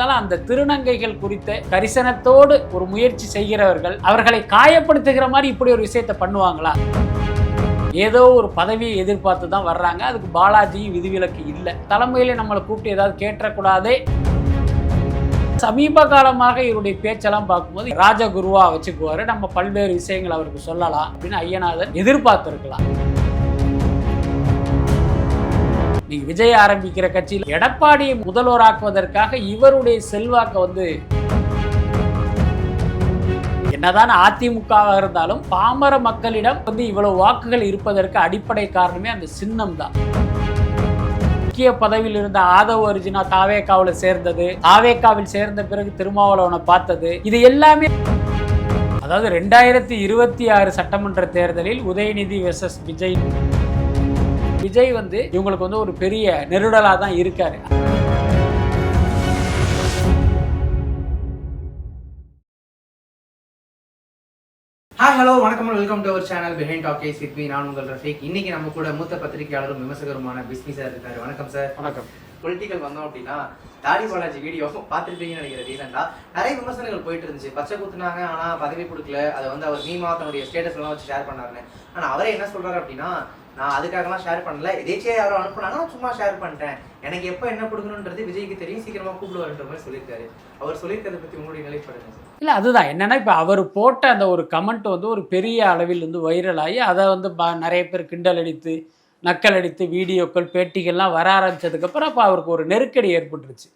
இருந்தாலும் அந்த திருநங்கைகள் குறித்த கரிசனத்தோடு ஒரு முயற்சி செய்கிறவர்கள் அவர்களை காயப்படுத்துகிற மாதிரி இப்படி ஒரு விஷயத்தை பண்ணுவாங்களா? ஏதோ ஒரு பதவியை எதிர்பார்த்து தான் வர்றாங்க. அதுக்கு பாலாஜியும் விதிவிலக்கு இல்லை. தலைமையிலே நம்மளை கூப்பிட்டு ஏதாவது கேட்டக்கூடாதே சமீப காலமாக இவருடைய பேச்செல்லாம் பார்க்கும்போது ராஜகுருவா வச்சுக்குவாரு. நம்ம பல்வேறு விஷயங்கள் அவருக்கு சொல்லலாம் அப்படின்னு ஐயநாதன் எதிர்பார்த்திருக்கலாம். நீ விஜய் ஆரம்பிக்கிற கட்சியில் எடப்பாடியை முதல்வராக்குவதற்காக இவருடைய செல்வாக்கை வந்து என்னதான் அதிமுகவாக இருந்தாலும் பாமர மக்களிடம் வந்து இவ்வளவு வாக்குகள் இருப்பதற்கு அடிப்படை காரணமே அந்த சின்னம் தான் முக்கிய பதவியில் இருந்த ஆதவ அர்ஜுனா தாவேக்காவில் சேர்ந்தது. தாவேக்காவில் சேர்ந்த பிறகு திருமாவளவனை பார்த்தது. இது எல்லாமே அதாவது ரெண்டாயிரத்தி இருபத்தி ஆறு சட்டமன்ற தேர்தலில் உதயநிதி வெர்சஸ் விஜய். விஜய் வந்து இவங்களுக்கு வந்து ஒரு பெரிய நெருடலா தான் இருக்காரு. ஹாய் ஹலோ வணக்கம் welcome to our channel behind talkies with me நான் உங்கள் ரஃபீக். இன்னைக்கு நம்ம கூட மூத்த பத்திரிகையாளரும் விமர்சகருமான பிஸ்மி சார் இருக்காரு. வணக்கம் சார் வணக்கம். பொலிட்டிக்கல் வந்தோம் அப்படின்னா தாடி பாலாஜி வீடியோ பார்த்துருப்பீங்கன்னு நினைக்கிறேன் ரீசெண்டா நிறைய விமர்சனங்கள் போயிட்டு இருந்துச்சு. பச்சை குத்துனாங்க ஆனா பதவி கொடுக்கல. அதை வந்து அவர் மீமா தன்னுடைய ஸ்டேட்டஸ் எல்லாம் வச்சு ஷேர் பண்ணாருன்னு. ஆனா அவரே என்ன சொல்றாரு அப்படின்னா நான் அதுக்காகலாம் ஷேர் பண்ணல. எதேச்சியா யாரோ அனுப்புனாங்க நான் சும்மா ஷேர் பண்ணிட்டேன். எனக்கு எப்போ என்ன கொடுக்கணுன்றது விஜய்க்கு தெரியும். சீக்கிரமா கூப்பிடுவாருன்ற மாதிரி சொல்லியிருக்காரு. அவர் சொல்லியிருக்கிறத பத்தி உங்களுடைய நிலைப்படுங்க சார். இல்லை அதுதான். என்னன்னா இப்போ அவர் போட்ட அந்த ஒரு கமெண்ட் வந்து ஒரு பெரிய அளவில் வந்து வைரல் ஆகி அதை வந்து நிறைய பேர் கிண்டல் அடித்து நக்கல் அடித்து வீடியோக்கள் பேட்டிகள்லாம் வர ஆரம்பிச்சதுக்கப்புறம் அப்போ அவருக்கு ஒரு நெருக்கடி ஏற்பட்டுருச்சு.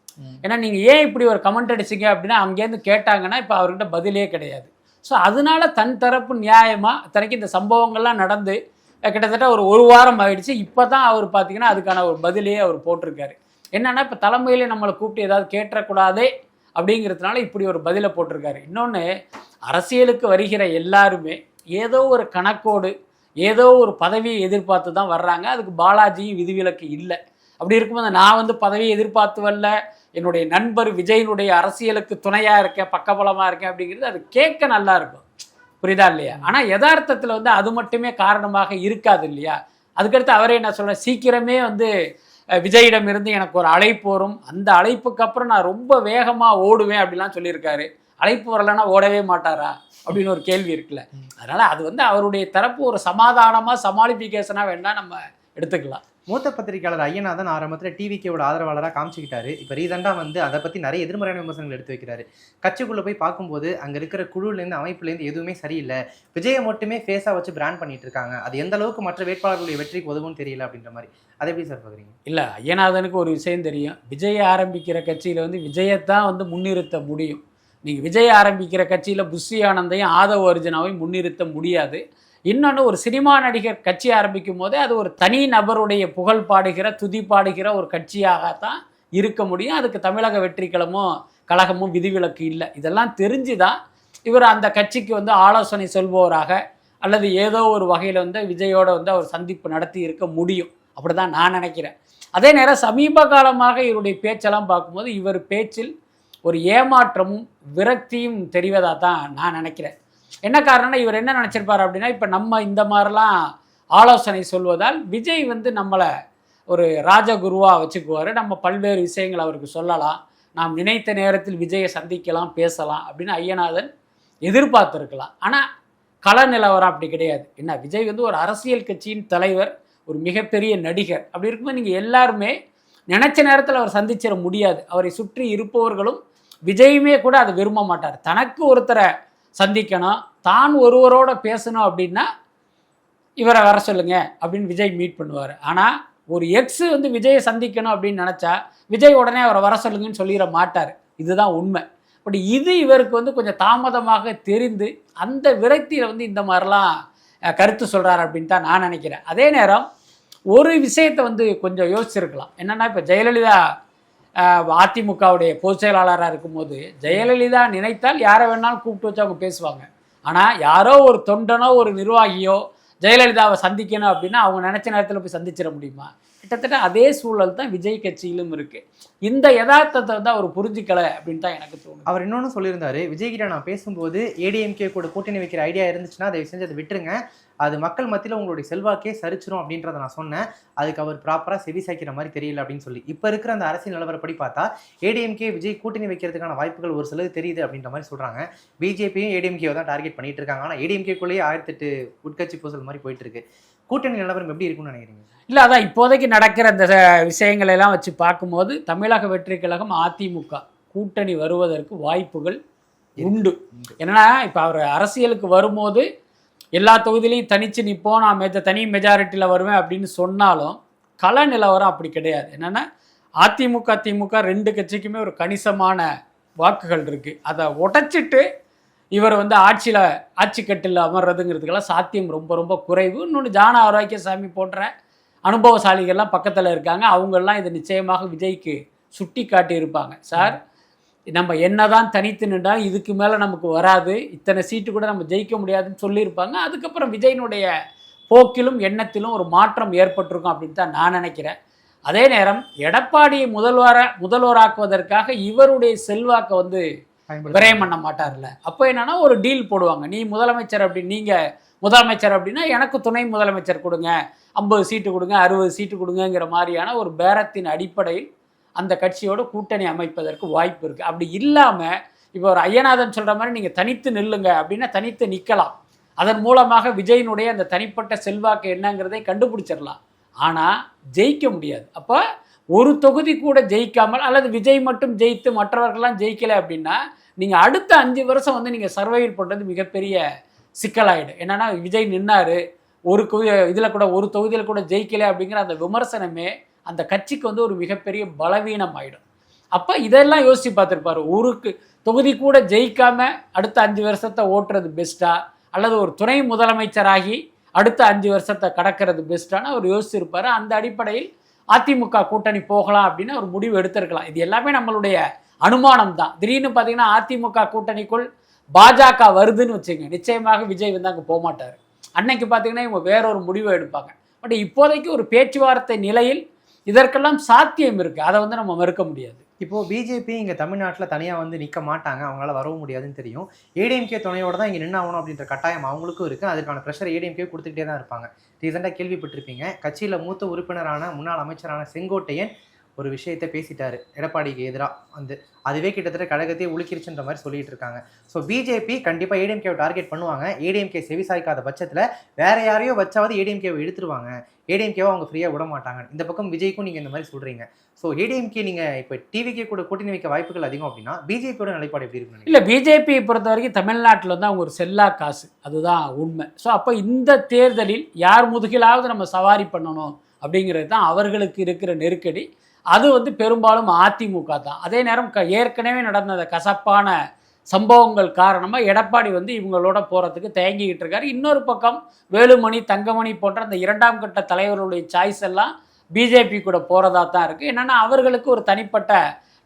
ஏன்னா நீங்கள் ஏன் இப்படி ஒரு கமெண்ட் அடிச்சீங்க அப்படின்னா அங்கேருந்து கேட்டாங்கன்னா இப்போ அவர்கிட்ட பதிலே கிடையாது. ஸோ அதனால தன் தரப்பு நியாயமாக தனக்கு இந்த சம்பவங்கள்லாம் நடந்து கிட்டத்தட்ட ஒரு ஒரு வாரம் ஆயிடுச்சு. இப்போ தான் அவர் பார்த்தீங்கன்னா அதுக்கான ஒரு பதிலே அவர் போட்டிருக்காரு. என்னென்னா இப்போ தலைமையிலே நம்மளை கூப்பிட்டு ஏதாவது கேட்டக்கூடாதே அப்படிங்கிறதுனால இப்படி ஒரு பதிலை போட்டிருக்காரு. இன்னொன்று அரசியலுக்கு வருகிற எல்லாருமே ஏதோ ஒரு கணக்கோடு ஏதோ ஒரு பதவியை எதிர்பார்த்து தான் வர்றாங்க. அதுக்கு பாலாஜியும் விதிவிலக்கு இல்லை. அப்படி இருக்கும்போது நான் வந்து பதவியை எதிர்பார்த்து வரல. என்னுடைய நண்பர் விஜயனுடைய அரசியலுக்கு துணையாக இருக்கேன் பக்கபலமாக இருக்கேன் அப்படிங்கிறது அது கேட்க நல்லா இருக்கும். புரியுதா இல்லையா? ஆனால் யதார்த்தத்தில் வந்து அது மட்டுமே காரணமாக இருக்காது இல்லையா? அதுக்கடுத்து அவரே என்ன சொல்ற சீக்கிரமே வந்து விஜயிடம் இருந்து எனக்கு ஒரு அழைப்பு வரும். அந்த அழைப்புக்கு அப்புறம் நான் ரொம்ப வேகமாக ஓடுவேன் அப்படிலாம் சொல்லியிருக்காரு. அழைப்பு வரலைன்னா ஓடவே மாட்டாரா? அப்படின்னு ஒரு கேள்வி இருக்குல்ல. அதனால அது வந்து அவருடைய தரப்பு ஒரு சமாதானமாக சமாளிஃபிகேஷனாக வேணா நம்ம எடுத்துக்கலாம். மூத்த பத்திரிகையாளர் ஐயநாதன் ஆரம்பத்தில் டிவிக்கேவோட ஆதரவாளராக காமிச்சிக்கிட்டாரு. இப்போ ரீசெண்டாக வந்து அதை பற்றி நிறைய எதிர்மறையான விமர்சனங்கள் எடுத்து வைக்கிறாரு. கட்சிக்குள்ளே போய் பார்க்கும்போது அங்கே இருக்கிற குழுலேருந்து அமைப்புலேருந்து எதுவுமே சரியில்லை. விஜயை மட்டுமே ஃபேஸாக வச்சு பிராண்ட் பண்ணிட்டு இருக்காங்க. அது எந்த அளவுக்கு மற்ற வேட்பாளர்களுடைய வெற்றிக்கு உதவும் தெரியல அப்படின்ற மாதிரி. அதை எப்படி சார் பார்க்குறீங்க இல்லை ஐயநாதனுக்கு ஒரு விஷயம் தெரியும். விஜயை ஆரம்பிக்கிற கட்சியில் வந்து விஜயத்தான் வந்து முன்னிறுத்த முடியும். நீங்கள் விஜய் ஆரம்பிக்கிற கட்சியில் புஷி ஆனந்தையும் ஆதவ அர்ஜுனாவையும் முன்னிறுத்த முடியாது. இன்னொன்று ஒரு சினிமா நடிகர் கட்சி ஆரம்பிக்கும் போதே அது ஒரு தனி நபருடைய புகழ் பாடுகிற துதி பாடுகிற ஒரு கட்சியாகத்தான் இருக்க முடியும். அதுக்கு தமிழக வெற்றிக்கலமும் கழகமும் விதிவிலக்கு இல்லை. இதெல்லாம் தெரிஞ்சு தான் இவர் அந்த கட்சிக்கு வந்து ஆலோசனை சொல்பவராக அல்லது ஏதோ ஒரு வகையில் வந்து விஜயோட வந்து அவர் சந்திப்பு நடத்தி இருக்க முடியும். அப்படி தான் நான் நினைக்கிறேன். அதே நேரம் சமீப காலமாக இவருடைய பேச்செல்லாம் பார்க்கும்போது இவர் பேச்சில் ஒரு ஏமாற்றமும் விரக்தியும் தெரிவதாக தான் நான் நினைக்கிறேன். என்ன காரணம்னா இவர் என்ன நினச்சிருப்பார் அப்படின்னா இப்போ நம்ம இந்த மாதிரிலாம் ஆலோசனை சொல்வதால் விஜய் வந்து நம்மளை ஒரு ராஜகுருவாக வச்சுக்குவார். நம்ம பல்வேறு விஷயங்கள் அவருக்கு சொல்லலாம். நாம் நினைத்த நேரத்தில் விஜயை சந்திக்கலாம் பேசலாம் அப்படின்னு ஐயநாதன் எதிர்பார்த்துருக்கலாம். ஆனால் கள நிலவரம் அப்படி கிடையாது. என்ன விஜய் வந்து ஒரு அரசியல் கட்சியின் தலைவர் ஒரு மிகப்பெரிய நடிகர். அப்படி இருக்கும்போது நீங்கள் எல்லாருமே நினச்ச நேரத்தில் அவர் சந்திச்சிட முடியாது. அவரை சுற்றி இருப்பவர்களும் விஜயுமே கூட அதை விரும்ப மாட்டார். தனக்கு ஒருத்தரை சந்திக்கணும். தான் ஒருவரோட பேசணும் அப்படின்னா இவரை வர சொல்லுங்க அப்படின்னு விஜய் மீட் பண்ணுவார். ஆனால் ஒரு எக்ஸ் வந்து விஜயை சந்திக்கணும் அப்படின்னு நினச்சா விஜய் உடனே அவரை வர சொல்லுங்கன்னு சொல்லிட மாட்டார். இதுதான் உண்மை. பட் இது இவருக்கு வந்து கொஞ்சம் தாமதமாக தெரிந்து அந்த விரக்தியில் வந்து இந்த மாதிரிலாம் கருத்து சொல்கிறார் அப்படின்னு தான் நான் நினைக்கிறேன். அதே நேரம் ஒரு விஷயத்தை வந்து கொஞ்சம் யோசிச்சிருக்கலாம். என்னென்னா இப்போ ஜெயலலிதா அதிமுகவுடைய பொதுச் செயலாளராக இருக்கும்போது ஜெயலலிதா நினைத்தால் யாரை வேணாலும் கூப்பிட்டு வச்சு அவங்க பேசுவாங்க. ஆனால் யாரோ ஒரு தொண்டனோ ஒரு நிர்வாகியோ ஜெயலலிதாவை சந்திக்கணும் அப்படின்னா அவங்க நினச்ச நேரத்தில் போய் சந்திச்சிட முடியுமா? கிட்டத்தட்ட அதே சூழல் தான் விஜய் கட்சியிலும் இருக்குது இந்த யதார்த்தத்தை வந்து அவர் புரிஞ்சிக்கலை அப்படின்னு தான் எனக்கு தோணுது. அவர் இன்னொன்று சொல்லியிருந்தாரு விஜய் கிட்ட நான் பேசும்போது ஏடிஎம்கே கூட கூட்டணி வைக்கிற ஐடியா இருந்துச்சுன்னா அதை செஞ்சு அதை விட்டுருங்க. அது மக்கள் மத்தியில் உங்களுடைய செல்வாக்கே சரிச்சிரும் அப்படின்றத நான் சொன்னேன். அதுக்கு அவர் ப்ராப்பராக செவி சாய்க்கிற மாதிரி தெரியல அப்படின்னு சொல்லி. இப்போ இருக்கிற அந்த அரசியல் நிலவரப்படி பார்த்தா ஏடிஎம்கே விஜய் கூட்டணி வைக்கிறதுக்கான வாய்ப்புகள் ஒரு சிலது தெரியுது அப்படின்ற மாதிரி சொல்றாங்க. பிஜேபியும் ஏடிஎம்கேவை தான் டார்கெட் பண்ணிட்டு இருக்காங்க. ஆனால் ஏடிஎம்கேக்குள்ளேயே ஆயிரத்தெட்டு உட்கட்சி பூசல் மாதிரி போயிட்டு இருக்கு. கூட்டணி நிலவரம் எப்படி இருக்கும்னு நினைக்கிறீங்க? இல்லை அதான் இப்போதைக்கு நடக்கிற அஹ், விஷயங்களை எல்லாம் வச்சு பார்க்கும்போது தமிழக வெற்றி கழகம் அதிமுக கூட்டணி வருவதற்கு வாய்ப்புகள் உண்டு. என்னன்னா இப்போ அவர் அரசியலுக்கு வரும்போது எல்லா தொகுதியிலையும் தனிச்சு நிற்போம் நான் மெஜ தனி மெஜாரிட்டியில் வருவேன் அப்படின்னு சொன்னாலும் கள நிலவரம் அப்படி கிடையாது. என்னென்னா அதிமுக திமுக ரெண்டு கட்சிக்குமே ஒரு கணிசமான வாக்குகள் இருக்குது அதை உடைச்சிட்டு இவர் வந்து ஆட்சியில் ஆட்சி கட்டில் அமர்றதுங்கிறதுக்கெல்லாம் சாத்தியம் ரொம்ப ரொம்ப குறைவு. இன்னொன்று ஜான ஆரோக்கியசாமி போன்ற அனுபவசாலிகள்லாம் பக்கத்தில் இருக்காங்க. அவங்கெல்லாம் இதை நிச்சயமாக விஜய்க்கு சுட்டி காட்டி இருப்பாங்க சார் நம்ம என்னதான் தனித்து நின்றால் இதுக்கு மேலே நமக்கு வராது. இத்தனை சீட்டு கூட நம்ம ஜெயிக்க முடியாதுன்னு சொல்லியிருப்பாங்க. அதுக்கப்புறம் விஜயனுடைய போக்கிலும் எண்ணத்திலும் ஒரு மாற்றம் ஏற்பட்டிருக்கும் அப்படின்னு தான் நான் நினைக்கிறேன். அதே நேரம் எடப்பாடியை முதல்வர முதல்வராக்குவதற்காக இவருடைய செல்வாக்கை வந்து விரயம் பண்ண மாட்டார்ல. அப்போ என்னன்னா ஒரு டீல் போடுவாங்க. நீ முதலமைச்சர் அப்படி நீங்கள் முதலமைச்சர் அப்படின்னா எனக்கு துணை முதலமைச்சர் கொடுங்க. ஐம்பது சீட்டு கொடுங்க அறுபது சீட்டு கொடுங்கங்கிற மாதிரியான ஒரு பேரத்தின் அடிப்படையில் அந்த கட்சியோட கூட்டணி அமைப்பதற்கு வாய்ப்பு இருக்குது அப்படி இல்லாமல் இப்போ ஒரு ஐயநாதன் சொல்கிற மாதிரி நீங்கள் தனித்து நில்லுங்க அப்படின்னா தனித்து நிற்கலாம் அதன் மூலமாக விஜயினுடைய அந்த தனிப்பட்ட செல்வாக்கு என்னங்கிறதை கண்டுபிடிச்சிடலாம். ஆனால் ஜெயிக்க முடியாது. அப்போ ஒரு தொகுதி கூட ஜெயிக்காமல் அல்லது விஜய் மட்டும் ஜெயித்து மற்றவர்கள்லாம் ஜெயிக்கலை அப்படின்னா நீங்கள் அடுத்த அஞ்சு வருஷம் வந்து நீங்கள் சர்வைவல் பண்ணுறது மிகப்பெரிய சிக்கலாயிடும். என்னன்னா விஜய் நின்னார் ஒரு இதில் கூட ஒரு தொகுதியில் கூட ஜெயிக்கலை அப்படிங்கிற அந்த விமர்சனமே அந்த கட்சிக்கு வந்து ஒரு மிகப்பெரிய பலவீனம் ஆகிடும் அப்போ இதெல்லாம் யோசித்து பார்த்துருப்பாரு. ஊருக்கு தொகுதி கூட ஜெயிக்காம அடுத்த அஞ்சு வருஷத்தை ஓட்டுறது பெஸ்ட்டா அல்லது ஒரு துணை முதலமைச்சராகி அடுத்த அஞ்சு வருஷத்தை கடக்கிறது பெஸ்ட்டான அவர் யோசிச்சிருப்பார். அந்த அடிப்படையில் அதிமுக கூட்டணி போகலாம் அப்படின்னு ஒரு முடிவு எடுத்திருக்கலாம். இது எல்லாமே நம்மளுடைய அனுமானம் தான் திடீர்னு பார்த்தீங்கன்னா அதிமுக கூட்டணிக்குள் பாஜக வருதுன்னு வச்சுங்க நிச்சயமாக விஜய் வந்து அங்கே போக மாட்டார் அன்னைக்கு பார்த்தீங்கன்னா இவங்க வேற ஒரு முடிவை எடுப்பாங்க. பட் இப்போதைக்கு ஒரு பேச்சுவார்த்தை நிலையில் இதற்கெல்லாம் சாத்தியம் இருக்குது அதை வந்து நம்ம மறுக்க முடியாது. இப்போது பிஜேபி இங்கே தமிழ்நாட்டில் தனியாக வந்து நிற்க மாட்டாங்க. அவங்களால வரவும் முடியாதுன்னு தெரியும். ஏடிஎம்கே துணையோட தான் இங்கே நின்று ஆகணும் அப்படின்ற கட்டாயம் அவங்களுக்கும் இருக்குது அதுக்கான ப்ரெஷர் ஏடிஎம்கே கொடுத்துக்கிட்டே தான் இருப்பாங்க. ரீசெண்டாக கேள்விப்பட்டிருப்பீங்க. கட்சியில் மூத்த உறுப்பினரான முன்னாள் அமைச்சரான செங்கோட்டையன் ஒரு விஷயத்தை பேசிட்டாரு. எடப்பாடிக்கு எதிராக வந்து. அதுவே கிட்டத்தட்ட கழகத்தையே உழுக்கிருச்சுன்ற மாதிரி சொல்லிட்டு இருக்காங்க. ஸோ பிஜேபி கண்டிப்பாக ஏடிஎம்கேவை டார்கெட் பண்ணுவாங்க. ஏடிஎம்கே செவிசாய்க்காத பட்சத்தில் வேற யாரையோ வச்சாவது ஏடிஎம்கேவை எடுத்துருவாங்க ஏடிஎம்கேவை அவங்க ஃப்ரீயாக விட மாட்டாங்க. இந்த பக்கம் விஜய்க்கும் நீங்கள் இந்த மாதிரி சொல்கிறீங்க ஸோ ஏடிஎம்கே நீங்கள் இப்போ டிவிக்கே கூட கூட்டணி வைக்க வாய்ப்புகள் அதிகம் அப்படின்னா பிஜேபியோட நிலைப்பாடு எப்படி இருக்கு இல்லை பிஜேபி பொறுத்த வரைக்கும் தமிழ்நாட்டில் வந்து அவங்க ஒரு செல்லா காசு. அதுதான் உண்மை. ஸோ அப்போ இந்த தேர்தலில் யார் முதுகிலாவது நம்ம சவாரி பண்ணணும் அப்படிங்கிறது தான் அவர்களுக்கு இருக்கிற நெருக்கடி. அது வந்து பெரும்பாலும் அதிமுக தான். அதே நேரம் க ஏற்கனவே நடந்த கசப்பான சம்பவங்கள் காரணமாக எடப்பாடி வந்து இவங்களோட போகிறதுக்கு தயங்கிக்கிட்டு இருக்காரு. இன்னொரு பக்கம் வேலுமணி தங்கமணி போன்ற அந்த இரண்டாம் கட்ட தலைவர்களுடைய சாய்ஸ் எல்லாம் பிஜேபி கூட போகிறதா தான் இருக்குது என்னென்னா அவர்களுக்கு ஒரு தனிப்பட்ட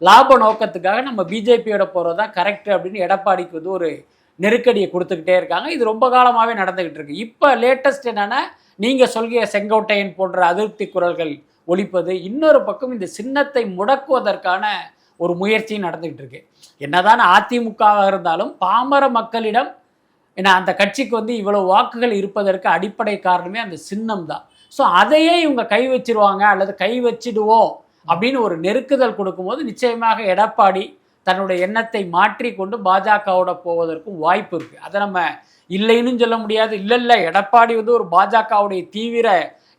லாப நோக்கத்துக்காக நம்ம பிஜேபியோட போகிறது தான் கரெக்ட் அப்படின்னு எடப்பாடிக்கு வந்து ஒரு நெருக்கடியை கொடுத்துக்கிட்டே இருக்காங்க. இது ரொம்ப காலமாகவே நடந்துக்கிட்டு இருக்கு. இப்போ லேட்டஸ்ட் என்னென்னா நீங்கள் சொல்கிற செங்கோட்டையன் போன்ற அதிருப்தி குரல்கள் ஒழிப்பது இன்னொரு பக்கம் இந்த சின்னத்தை முடக்குவதற்கான ஒரு முயற்சியும் நடந்துகிட்டு இருக்கு. என்னதான் அதிமுகவாக இருந்தாலும் பாமர மக்களிடம் ஏன்னா அந்த கட்சிக்கு வந்து இவ்வளோ வாக்குகள் இருப்பதற்கு அடிப்படை காரணமே அந்த சின்னம் தான். ஸோ அதையே இவங்க கை வச்சிருவாங்க அல்லது கை வச்சிடுவோம் அப்படின்னு ஒரு நெருக்குதல் கொடுக்கும்போது நிச்சயமாக எடப்பாடி தன்னுடைய எண்ணத்தை மாற்றி கொண்டு பாஜகவோட போவதற்கும் வாய்ப்பு இருக்குது அதை நம்ம இல்லைன்னு சொல்ல முடியாது. இல்லை இல்லை எடப்பாடி வந்து ஒரு பாஜகவுடைய தீவிர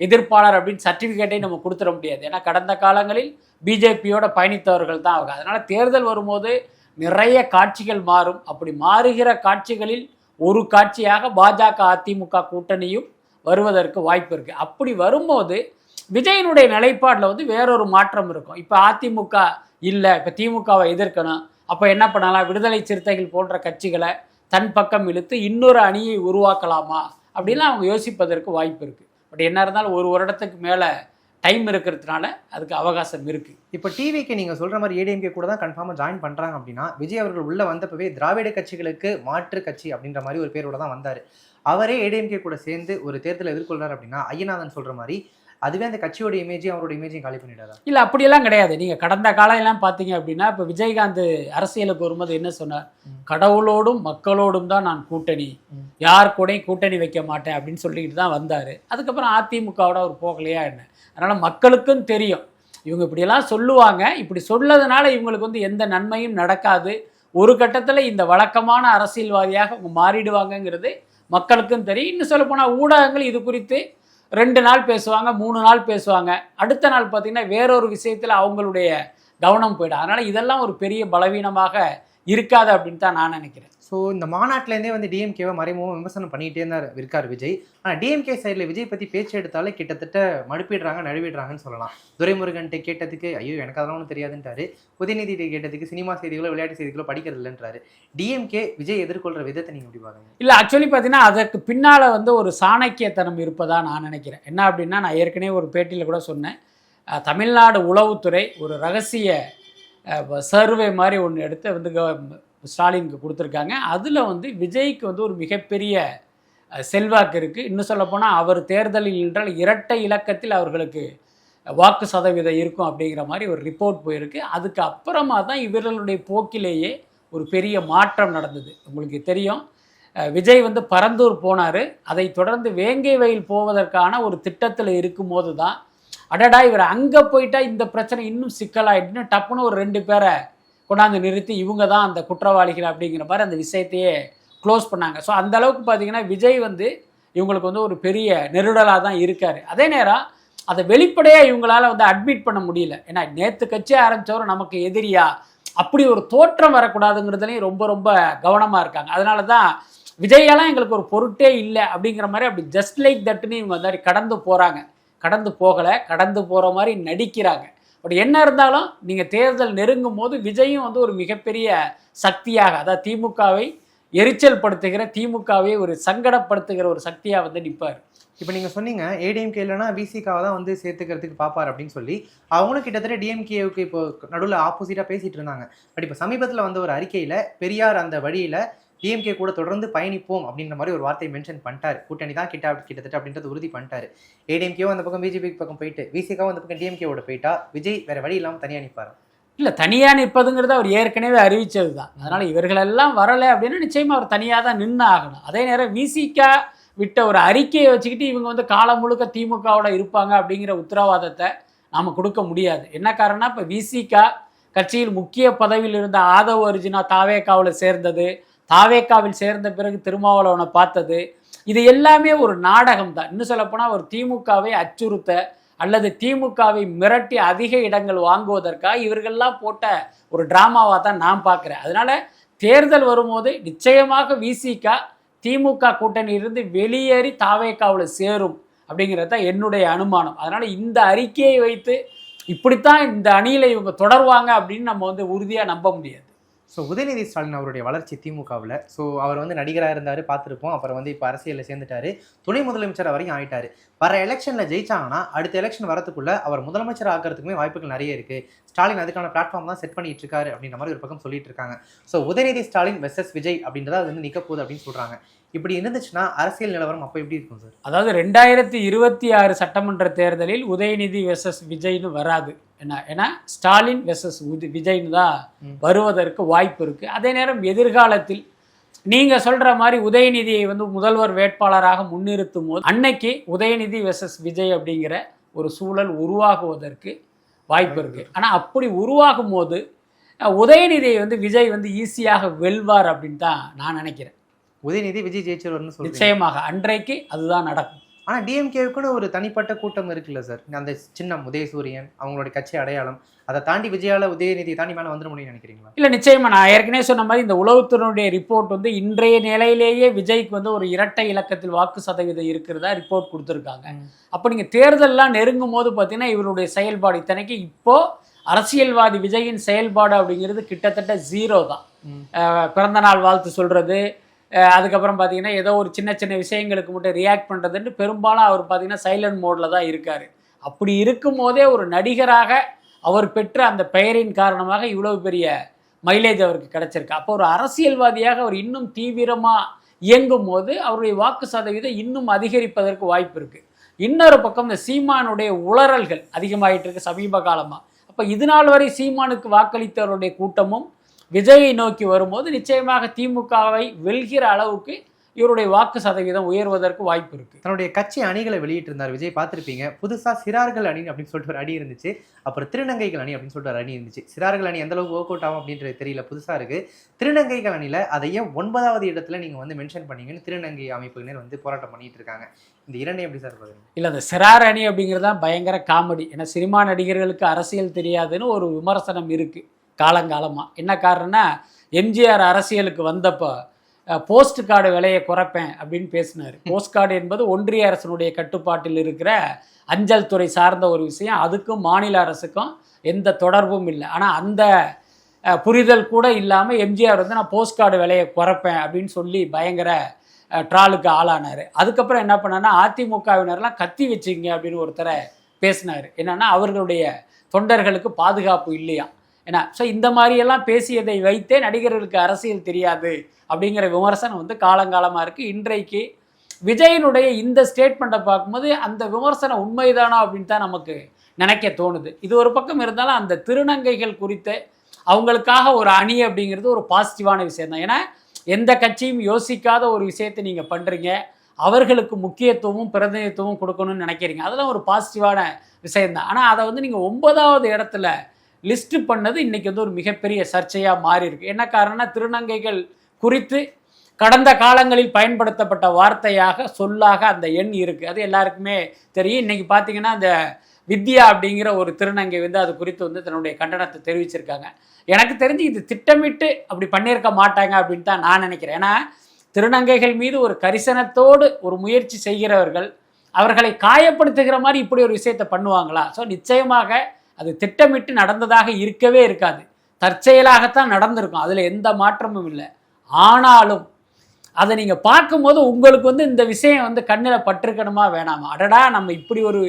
எதிர்ப்பாளர் அப்படின்னு சர்டிஃபிகேட்டை நம்ம கொடுத்துட முடியாது. ஏன்னா கடந்த காலங்களில் பிஜேபியோட பயணித்தவர்கள் தான் அவங்க. அதனால் தேர்தல் வரும்போது நிறைய காட்சிகள் மாறும். அப்படி மாறுகிற காட்சிகளில் ஒரு காட்சியாக பாஜக அதிமுக கூட்டணியும் வருவதற்கு வாய்ப்பு இருக்குது அப்படி வரும்போது விஜயனுடைய நிலைப்பாடில் வந்து வேறொரு மாற்றம் இருக்கும். இப்போ அதிமுக இல்லை இப்போ திமுகவை எதிர்க்கணும். அப்போ என்ன பண்ணலாம்? விடுதலை சிறுத்தைகள் போன்ற கட்சிகளை தன் பக்கம் இழுத்து இன்னொரு அணியை உருவாக்கலாமா? அப்படின்லாம் அவங்க யோசிப்பதற்கு வாய்ப்பு இருக்குது பட் என்ன இருந்தாலும் ஒரு வருடத்துக்கு மேலே டைம் இருக்கிறதுனால அதுக்கு அவகாசம் இருக்குது இப்போ டிவிக்கு நீங்க சொல்ற மாதிரி ஏடிஎம்கே கூட தான் கன்ஃபார்மாக ஜாயின் பண்றாங்க அப்படின்னா விஜய் அவர்கள் உள்ள வந்தப்பவே திராவிட கட்சிகளுக்கு மாற்று கட்சி அப்படின்ற மாதிரி ஒரு பேரோட தான் வந்தார். அவரே ஏடிஎம்கே கூட சேர்ந்து ஒரு தேர்தலை எதிர்கொள்றாரு அப்படின்னா ஐயநாதன் சொல்ற மாதிரி அதுவே அந்த கட்சியோட இமேஜையும் அவரோட இமேஜையும் காலி பண்ணிடாதா? இல்லை அப்படியெல்லாம் கிடையாது. நீங்கள் கடந்த காலம் எல்லாம் பார்த்தீங்க அப்படின்னா இப்போ விஜயகாந்த் அரசியலுக்கு வரும்போது என்ன சொன்னார். கடவுளோடும் மக்களோடும் தான் நான் கூட்டணி. யார் கூடயும் கூட்டணி வைக்க மாட்டேன் அப்படின்னு சொல்லிக்கிட்டு தான் வந்தார். அதுக்கப்புறம் அதிமுகவோட அவர் போகலையா என்ன? அதனால் மக்களுக்கும் தெரியும். இவங்க இப்படியெல்லாம் சொல்லுவாங்க. இப்படி சொல்லதுனால இவங்களுக்கு வந்து எந்த நன்மையும் நடக்காது. ஒரு கட்டத்தில் இந்த வழக்கமான அரசியல்வாதியாக அவங்க மாறிடுவாங்கங்கிறது மக்களுக்கும் தெரியும். இன்னும் சொல்லப்போனால் ஊடகங்கள் இது குறித்து ரெண்டு நாள் பேசுவாங்க மூணு நாள் பேசுவாங்க. அடுத்த நாள் பார்த்தீங்கன்னா வேறொரு விஷயத்தில் அவங்களுடைய கவனம் போயிடும். அதனால் இதெல்லாம் ஒரு பெரிய பலவீனமாக இருக்காது அப்படின்னு தான் நான் நினைக்கிறேன். ஸோ இந்த மாநாட்டிலேருந்தே வந்து டிஎம்கேவை மறைமுகம் விமர்சனம் பண்ணிகிட்டே தான் இருக்கார் விஜய். ஆனால் டிஎம்கே சைடில் விஜய் பற்றி பேச்சு எடுத்தாலே கிட்டத்தட்ட மடுப்பிடுறாங்க நழுவிடுறாங்கன்னு சொல்லலாம். துரைமுருகன்ட்ட கேட்டதுக்கு ஐயோ எனக்கு அதெல்லாம் ஒன்றும் தெரியாதுன்றாரு உதயநிதி கேட்டதுக்கு சினிமா செய்திகளோ விளையாட்டு செய்திகளோ படிக்கிறது இல்லைன்றாரு டிஎம்கே விஜய் எதிர்கொள்கிற விதத்தை நீங்கள் எப்படி இல்லை ஆக்சுவலி பார்த்தீங்கன்னா அதற்கு பின்னால் வந்து ஒரு சாணக்கியத்தனம் இருப்பதா நான் நினைக்கிறேன். என்ன அப்படின்னா நான் ஏற்கனவே ஒரு பேட்டியில் கூட சொன்னேன். தமிழ்நாடு உளவுத்துறை ஒரு ரகசிய சர்வே மாதிரி ஒன்று எடுத்து வந்து ஸ்டாலினுக்கு கொடுத்துருக்காங்க. அதில் வந்து விஜய்க்கு வந்து ஒரு மிகப்பெரிய செல்வாக்கு இருக்குது இன்னும் சொல்லப்போனால் அவர் தேர்தலில் நின்றால் இரட்டை இலக்கத்தில் அவர்களுக்கு வாக்கு சதவீதம் இருக்கும் அப்படிங்கிற மாதிரி ஒரு ரிப்போர்ட் போயிருக்கு. அதுக்கு அப்புறமா தான் இவர்களுடைய போக்கிலேயே ஒரு பெரிய மாற்றம் நடந்தது. உங்களுக்கு தெரியும். விஜய் வந்து பரந்தூர் போனார். அதை தொடர்ந்து வேங்கை வயல் போவதற்கான ஒரு திட்டத்தில் இருக்கும்போது தான் அடடா இவர் அங்கே போயிட்டா இந்த பிரச்சனை இன்னும் சிக்கலாயிட்டுன்னு டப்புன்னு ஒரு ரெண்டு பேரை கொண்டாந்து நிறுத்தி இவங்க தான் அந்த குற்றவாளிகள் அப்படிங்கிற மாதிரி அந்த விஷயத்தையே க்ளோஸ் பண்ணாங்க. ஸோ அந்த அளவுக்கு பார்த்தீங்கன்னா விஜய் வந்து இவங்களுக்கு வந்து ஒரு பெரிய நெருடலாக தான் இருக்கார். அதே நேரம் அதை வெளிப்படையாக இவங்களால வந்து அட்மிட் பண்ண முடியல. ஏன்னா நேற்று கட்சி ஆரம்பித்தவர் நமக்கு எதிரியா? அப்படி ஒரு தோற்றம் வரக்கூடாதுங்கிறதுலையும் ரொம்ப ரொம்ப கவனமாக இருக்காங்க. அதனால தான் விஜயெல்லாம் எங்களுக்கு ஒரு பொருட்டே இல்லை அப்படிங்கிற மாதிரி அப்படி ஜஸ்ட் லைக் தட்டுன்னு இவங்க வந்து கடந்து போகிறாங்க கடந்து போகலை கடந்து போகிற மாதிரி நடிக்கிறாங்க. பட் என்ன இருந்தாலும் நீங்கள் தேர்தல் நெருங்கும் போது விஜயும் வந்து ஒரு மிகப்பெரிய சக்தியாக அதாவது திமுகவை எரிச்சல் படுத்துகிற திமுகவை ஒரு சங்கடப்படுத்துகிற ஒரு சக்தியாக வந்து நிற்பார் இப்போ நீங்கள் சொன்னீங்க ஏடிஎம்கே இல்லைனா விசிகாவை தான் வந்து சேர்த்துக்கிறதுக்கு பார்ப்பார் அப்படின்னு சொல்லி. அவங்களும் கிட்டத்தட்ட டிஎம்கேவுக்கு இப்போ நடுவில் ஆப்போசிட்டாக பேசிகிட்டு இருந்தாங்க. பட் இப்போ சமீபத்தில் வந்த ஒரு அறிக்கையில் பெரியார் அந்த வழியில் டிஎம்கே கூட தொடர்ந்து பயணிப்போம் அப்படின்ற மாதிரி ஒரு வார்த்தையை மென்ஷன் பண்ணிட்டார். கூட்டணி தான் கிட்ட கிட்டத்தட்ட அப்படின்றது உறுதி பண்ணிட்டாரு. ஏடிஎம்கேவும் அந்த பக்கம் பிஜேபி பக்கம் போயிட்டு விசிகாவும் அந்த பக்கம் டிஎம்கேவோட போயிட்டா விஜய் வேற வழி இல்லாமல் தனியாக நிற்பார் இல்லை தனியாக நிற்பதுங்கிறது அவர் ஏற்கனவே அறிவித்தது தான் அதனால் இவர்களெல்லாம் வரலை அப்படின்னா நிச்சயமாக அவர் தனியாக தான் நின்று ஆகணும் அதே நேரம் விசிகா விட்ட ஒரு அறிக்கையை வச்சுக்கிட்டு இவங்க வந்து காலம் முழுக்க திமுகவோட இருப்பாங்க அப்படிங்கிற உத்தரவாதத்தை நாம் கொடுக்க முடியாது. என்ன காரணம்னா இப்போ விசிகா கட்சியில் முக்கிய பதவியில் இருந்த ஆதவ் அர்ஜுனா தாவேக்காவில் சேர்ந்தது. தாவேக்காவில் சேர்ந்த பிறகு திருமாவளவனை பார்த்தது. இது எல்லாமே ஒரு நாடகம் தான் இன்னும் சொல்லப்போனால் ஒரு திமுகவை அச்சுறுத்த அல்லது திமுகவை மிரட்டி அதிக இடங்கள் வாங்குவதற்காக இவர்கள்லாம் போட்ட ஒரு டிராமாவாக தான் நான் பார்க்குறேன். அதனால் தேர்தல் வரும்போது நிச்சயமாக விசிகா திமுக கூட்டணியிலிருந்து வெளியேறி தாவேக்காவில் சேரும் அப்படிங்கிறது தான் என்னுடைய அனுமானம். அதனால் இந்த அறிக்கையை வைத்து இப்படித்தான் இந்த அணியில் இவங்க தொடருவாங்க அப்படின்னு நம்ம வந்து உறுதியாக நம்ப முடியாது. ஸோ உதயநிதி ஸ்டாலின் அவருடைய வளர்ச்சி திமுகவில். ஸோ அவர் வந்து நடிகராக இருந்தார் பார்த்துருப்போம். அப்புறம் வந்து இப்போ அரசியலில் சேர்ந்துட்டாரு. துணை முதலமைச்சர் வரையும் ஆயிட்டார். வர எலெக்ஷனில் ஜெயிச்சாங்கன்னா அடுத்த எலெக்ஷன் வரத்துக்குள்ளே அவர் முதலமைச்சர் ஆகிறதுக்குமே வாய்ப்புகள் நிறைய இருக்குது ஸ்டாலின் அதுக்கான பிளாட்ஃபார்ம் தான் செட் பண்ணிட்டு இருக்காரு அப்படின்ற மாதிரி ஒரு பக்கம் சொல்லிட்டு இருக்காங்க. ஸோ உதயநிதி ஸ்டாலின் வெர்சஸ் விஜய் அப்படின்றத அது வந்து நிற்க போகுது அப்படின்னு சொல்கிறாங்க இப்படி இருந்துச்சுன்னா அரசியல் நிலவரம் அப்போ எப்படி இருக்கும் சார்? அதாவது ரெண்டாயிரத்தி இருபத்தி ஆறு சட்டமன்ற தேர்தலில் உதயநிதி வெர்சஸ் விஜய்னு வராது. என்ன ஏன்னா ஸ்டாலின் வெர்சஸ் விஜய்னு தான். வருவதற்கு வாய்ப்பு இருக்குது அதே நேரம் எதிர்காலத்தில் நீங்கள் சொல்கிற மாதிரி உதயநிதியை வந்து முதல்வர் வேட்பாளராக முன்னிறுத்தும் போது அன்னைக்கு உதயநிதி வெர்சஸ் விஜய் அப்படிங்கிற ஒரு சூழல் உருவாகுவதற்கு வாய்ப்பு இருக்குது ஆனால் அப்படி உருவாகும் போது உதயநிதியை வந்து விஜய் வந்து ஈஸியாக வெல்வார் அப்படின்னு தான் நான் நினைக்கிறேன். உதயநிதி விஜய் ஜெயிச்சிருவார்னு சொல்றீங்க. நிச்சயமாக அன்றைக்கு அதுதான் நடக்கும். ஆனால் டிஎம்கேவுக்குன்னு ஒரு தனிப்பட்ட கூட்டம் இருக்குல்ல சார்? அந்த சின்னம் உதயசூரியன் அவங்களோட கட்சி அடையாளம் அதை தாண்டி விஜயால உதயநிதி தாண்டி மேலே வந்துட முடியும்னு நினைக்கிறீங்களா? இல்லை நிச்சயமா நான் ஏற்கனவே சொன்ன மாதிரி இந்த உளவுத்துறையுடைய ரிப்போர்ட் வந்து இன்றைய நிலையிலேயே விஜய்க்கு வந்து ஒரு இரட்டை இலக்கத்தில் வாக்கு சதவீதம் இருக்கிறதா ரிப்போர்ட் கொடுத்துருக்காங்க. அப்போ நீங்கள் தேர்தல்லாம் நெருங்கும் போது பார்த்தீங்கன்னா இவருடைய செயல்பாடு இத்தனைக்கு இப்போ அரசியல்வாதி விஜயின் செயல்பாடு அப்படிங்கிறது கிட்டத்தட்ட ஜீரோ தான். பிறந்த நாள் வாழ்த்து சொல்கிறது அதுக்கப்புறம் பார்த்தீங்கன்னா ஏதோ ஒரு சின்ன சின்ன விஷயங்களுக்கு மட்டும் ரியாக்ட் பண்ணுறதுன்னு பெரும்பாலும் அவர் பார்த்தீங்கன்னா சைலண்ட் மோடில் தான் இருக்கார். அப்படி இருக்கும் போதே ஒரு நடிகராக அவர் பெற்ற அந்த பெயரின் காரணமாக இவ்வளவு பெரிய மைலேஜ் அவருக்கு கிடச்சிருக்கு. அப்போ ஒரு அரசியல்வாதியாக அவர் இன்னும் தீவிரமாக இயங்கும் போது அவருடைய வாக்கு சதவீதம் இன்னும் அதிகரிப்பதற்கு வாய்ப்பு இருக்குது இன்னொரு பக்கம் இந்த சீமானுடைய உளறல்கள் அதிகமாகிட்டு இருக்கு சமீப காலமாக அப்போ இது நாள் வரை சீமானுக்கு வாக்களித்தவருடைய கூட்டமும் விஜயை நோக்கி வரும்போது நிச்சயமாக திமுகவை வெல்கிற அளவுக்கு இவருடைய வாக்கு சதவீதம் உயர்வதற்கு வாய்ப்பு இருக்கு. தன்னுடைய கட்சி அணிகளை வெளியிட்டு இருந்தார் விஜய் பார்த்திருப்பீங்க. புதுசா சிறார்கள் அணி அப்படின்னு சொல்லிட்டு ஒரு அணி இருந்துச்சு. அப்புறம் திருநங்கைகள் அணி அப்படின்னு சொல்லிட்டு ஒரு அணி இருந்துச்சு. சிறார்கள் அணி எந்த அளவுக்கு ஒர்க் அவுட் ஆகும் அப்படின்றது தெரியல புதுசா இருக்கு. திருநங்கைகள் அணியில அதையே ஒன்பதாவது இடத்துல நீங்க வந்து மென்ஷன் பண்ணீங்கன்னு திருநங்கை அமைப்பினர் வந்து போராட்டம் பண்ணிட்டு இருக்காங்க. இந்த இரண்டையும் எப்படி சார் பாக்குறீங்க இல்லை அந்த சிறார் அணி அப்படிங்கிறது தான் பயங்கர காமெடி. ஏன்னா சினிமா நடிகர்களுக்கு அரசியல் தெரியாதுன்னு ஒரு விமர்சனம் இருக்குது காலங்காலமாக என்ன காரணம்னா எம்ஜிஆர் அரசியலுக்கு வந்தப்போ போஸ்ட் கார்டு விலையை குறைப்பேன் அப்படின்னு பேசினார். போஸ்ட் கார்டு என்பது ஒன்றிய அரசினுடைய கட்டுப்பாட்டில் இருக்கிற அஞ்சல் துறை சார்ந்த ஒரு விஷயம். அதுக்கும் மாநில அரசுக்கும் எந்த தொடர்பும் இல்லை. ஆனால் அந்த புரிதல் கூட இல்லாமல் எம்ஜிஆர் வந்து நான் போஸ்ட் கார்டு விலையை குறைப்பேன் அப்படின்னு சொல்லி பயங்கர ட்ராலுக்கு ஆளானார். அதுக்கப்புறம் என்ன பண்ணாருன்னா அதிமுகவினர்லாம் கத்தி வச்சிங்க அப்படின்னு ஒருத்தரை பேசினார். என்னன்னா அவர்களுடைய தொண்டர்களுக்கு பாதுகாப்பு இல்லையா ஏன்னா ஸோ இந்த மாதிரியெல்லாம் பேசியதை வைத்தே நடிகர்களுக்கு அரசியல் தெரியாது அப்படிங்கிற விமர்சனம் வந்து காலங்காலமாக இருக்குது இன்றைக்கு விஜயனுடைய இந்த ஸ்டேட்மெண்ட்டை பார்க்கும்போது அந்த விமர்சனம் உண்மைதானா அப்படின்னு தான் நமக்கு நினைக்க தோணுது. இது ஒரு பக்கம் இருந்தாலும் அந்த திருநங்கைகள் குறித்து அவங்களுக்காக ஒரு அணி அப்படிங்கிறது ஒரு பாசிட்டிவான விஷயம் தான். ஏன்னா எந்த கட்சியும் யோசிக்காத ஒரு விஷயத்தை நீங்கள் பண்ணுறீங்க அவர்களுக்கு முக்கியத்துவமும் பிரதிநிதித்துவமும் கொடுக்கணும்னு நினைக்கிறீங்க. அதெல்லாம் ஒரு பாசிட்டிவான விஷயம்தான் ஆனால் அதை வந்து நீங்கள் ஒன்பதாவது இடத்துல லிஸ்ட்டு பண்ணது இன்றைக்கி வந்து ஒரு மிகப்பெரிய சர்ச்சையாக மாறி இருக்கு என்ன காரணம்னா திருநங்கைகள் குறித்து கடந்த காலங்களில் பயன்படுத்தப்பட்ட வார்த்தையாக சொல்லாக அந்த எண் இருக்குது அது எல்லாருக்குமே தெரியும். இன்றைக்கி பார்த்தீங்கன்னா அந்த வித்யா அப்படிங்கிற ஒரு திருநங்கை வந்து அது குறித்து வந்து தன்னுடைய கண்டனத்தை தெரிவிச்சிருக்காங்க. எனக்கு தெரிஞ்சு இது திட்டமிட்டு அப்படி பண்ணியிருக்க மாட்டாங்க அப்படின்னு தான் நான் நினைக்கிறேன். ஏன்னா திருநங்கைகள் மீது ஒரு கரிசனத்தோடு ஒரு முயற்சி செய்கிறவர்கள் அவர்களை காயப்படுத்துகிற மாதிரி இப்படி ஒரு விஷயத்தை பண்ணுவாங்களா? ஸோ நிச்சயமாக அது திட்டமிட்டு நடந்ததாக இருக்கவே இருக்காது. தற்செயலாகத்தான் நடந்திருக்கும். அதில் எந்த மாற்றமும் இல்லை. ஆனாலும் அதை நீங்கள் பார்க்கும்போது உங்களுக்கு வந்து இந்த விஷயம் வந்து கண்ணில் பட்டிருக்கணுமா வேணாமா? அடடா நம்ம இப்படி ஒரு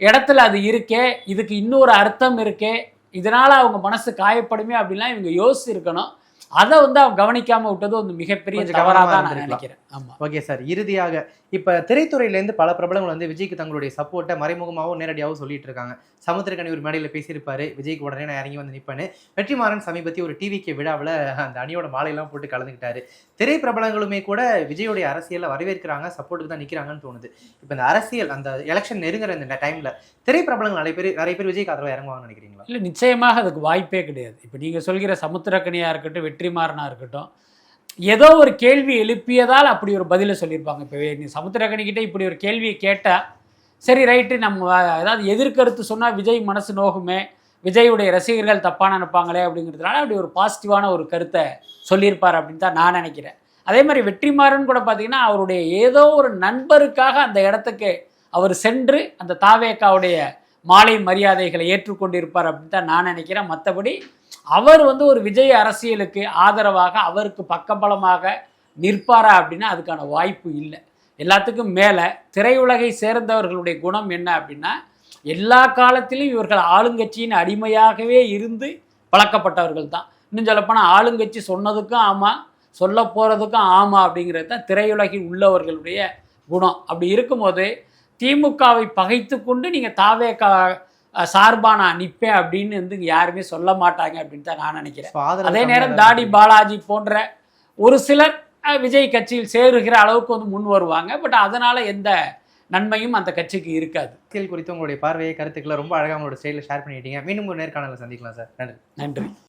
இடத்துல அது இருக்கே இதுக்கு இன்னொரு அர்த்தம் இருக்கே இதனால் அவங்க மனசு காயப்படுமே அப்படின்லாம் இவங்க யோசிச்சிருக்கணும். அதை வந்து அவங்க கவனிக்காமல் விட்டது ஒரு மிகப்பெரிய தவறாக தான் நான். நினைக்கிறேன். ஆமாம் ஓகே சார். இறுதியாக இப்ப திரைத்துறையிலேருந்து பல பிரபலங்கள் வந்து விஜய்க்கு தங்களுடைய சப்போர்ட்டை மறைமுகமாகவும் நேரடியாகவும் சொல்லிட்டு இருக்காங்க. சமுத்திரக்கனி ஒரு மேடையில் பேசியிருப்பாரு. விஜய்க்கு உடனே நான் இறங்கி வந்து நிற்பேன்னு வெற்றிமாறன் சமீபத்திய ஒரு டிவிக்கு விழாவில் அந்த அணியோட மாலையெல்லாம் போட்டு கலந்துக்கிட்டாரு. திரை பிரபலங்களுமே கூட விஜயோடைய அரசியலை வரவேற்கிறாங்க சப்போர்ட்டுக்கு தான் நிற்கிறாங்கன்னு தோணுது. இப்போ இந்த அரசியல் அந்த எலெக்ஷன் நெருங்குற இந்த டைம்ல திரை பிரபலங்கள் நிறைய பேர் நிறைய பேர் விஜய்க்கு ஆதரவாக இறங்குவாங்கன்னு நினைக்கிறீங்களா? இல்லை நிச்சயமாக அதுக்கு வாய்ப்பே கிடையாது. இப்போ நீங்கள் சொல்கிற சமுத்திரக்கனியாக இருக்கட்டும் வெற்றிமாறனாக இருக்கட்டும். ஏதோ ஒரு கேள்வி எழுப்பியதால் அப்படி ஒரு பதிலை சொல்லியிருப்பாங்க. இப்போ நீ சமுத்திரக்கனிக்கிட்ட இப்படி ஒரு கேள்வியை கேட்டால் சரி ரைட்டு நம்ம ஏதாவது எதிர்கருத்து சொன்னால் விஜய் மனசு நோகுமே விஜயுடைய ரசிகர்கள் தப்பாக நினைப்பாங்களே அப்படிங்கிறதுனால அப்படி ஒரு பாசிட்டிவான ஒரு கருத்தை சொல்லியிருப்பார் அப்படின்னு தான் நான் நினைக்கிறேன். அதே மாதிரி வெற்றிமாறன் கூட பார்த்தீங்கன்னா அவருடைய ஏதோ ஒரு நண்பருக்காக அந்த இடத்துக்கு அவர் சென்று அந்த தாவேக்காவுடைய மாலை மரியாதைகளை ஏற்றுக்கொண்டிருப்பார் அப்படின்னு தான் நான் நினைக்கிறேன். மற்றபடி அவர் வந்து ஒரு விஜய் அரசியலுக்கு ஆதரவாக அவருக்கு பக்கபலமாக நிற்பாரா அப்படின்னா அதுக்கான வாய்ப்பு இல்லை. எல்லாத்துக்கும் மேலே திரையுலகை சேர்ந்தவர்களுடைய குணம் என்ன அப்படின்னா எல்லா காலத்திலும் இவர்கள் ஆளுங்கட்சியின் அடிமையாகவே இருந்து பழக்கப்பட்டவர்கள் தான். இன்னும் சொல்லப்போனால் ஆளுங்கட்சி சொன்னதுக்கும் ஆமாம் சொல்ல போகிறதுக்கும் ஆமாம் அப்படிங்கிறது தான் திரையுலகில் உள்ளவர்களுடைய குணம். அப்படி இருக்கும்போது திமுகவை பகைத்து கொண்டு நீங்கள் தாவே சார்பா நான் நிற்பேன் அப்படின்னு வந்து யாருமே சொல்ல மாட்டாங்க அப்படின்னு தான் நான் நினைக்கிறேன். அதே நேரம் தாடி. பாலாஜி போன்ற ஒரு சிலர் விஜய் கட்சியில் சேருகிற அளவுக்கு வந்து முன் வருவாங்க. பட் அதனால எந்த நன்மையும் அந்த கட்சிக்கு இருக்காது. அரசியல் குறித்து உங்களுடைய பார்வையை கருத்துக்களை ரொம்ப அழகாக உங்களோட ஸ்டைலில் ஷேர் பண்ணிட்டீங்க மீண்டும் ஒரு நேர்காணல சந்திக்கலாம் சார். நன்றி. நன்றி.